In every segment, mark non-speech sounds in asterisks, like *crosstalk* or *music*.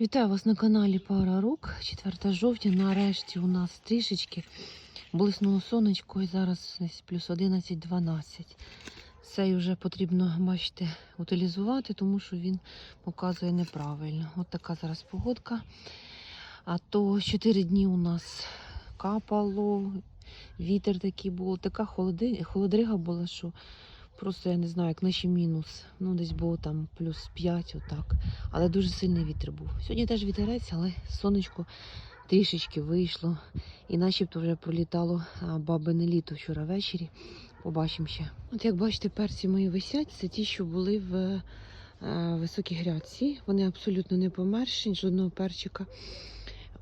Вітаю вас на каналі Пара Рук. 4 жовтня. Нарешті у нас трішечки блиснуло сонечко і зараз плюс 11-12. Цей вже потрібно, бачите, утилізувати, тому що він показує неправильно. От така зараз погодка. А то 4 дні у нас капало, вітер такий був, така холодрига була, що просто я не знаю, як наші мінус. Ну, десь було там плюс 5, отак. Але дуже сильний вітер був. Сьогодні теж вітерець, але сонечко трішечки вийшло. І начебто вже пролітало бабине літо вчора ввечері. Побачимо ще. От як бачите, перці мої висять, це ті, що були в е, високій грядці. Вони абсолютно не померші, жодного перчика.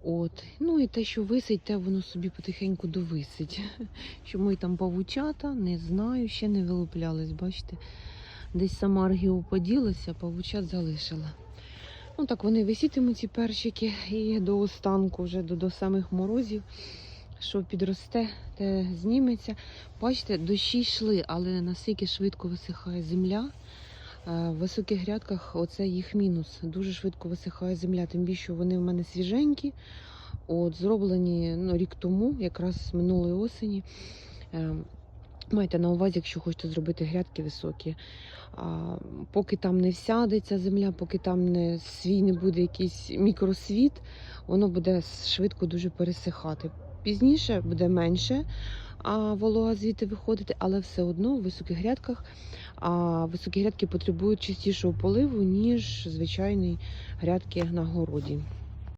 От. Ну і те, що висить, те воно собі потихеньку довисить. *laughs* Що мої там павучата, не знаю, ще не вилуплялись, бачите. Десь сама аргіо поділася, павучат залишила. Ну так вони висітимуть ці перчики і до останку, вже до, до самих морозів, що підросте, те зніметься. Бачите, дощі йшли, але наскільки швидко висихає земля. В високих грядках оце їх мінус. Дуже швидко висихає земля, тим більше вони в мене свіженькі. От, зроблені ну, рік тому, якраз минулої осені. Е, Майте на увазі, якщо хочете зробити грядки високі. А, поки там не всядеться земля, поки там не свій не буде якийсь мікросвіт, воно буде швидко дуже пересихати. Пізніше буде менше волога звідти виходити, але все одно в високих грядках а, високі грядки потребують частішого поливу, ніж звичайні грядки на городі.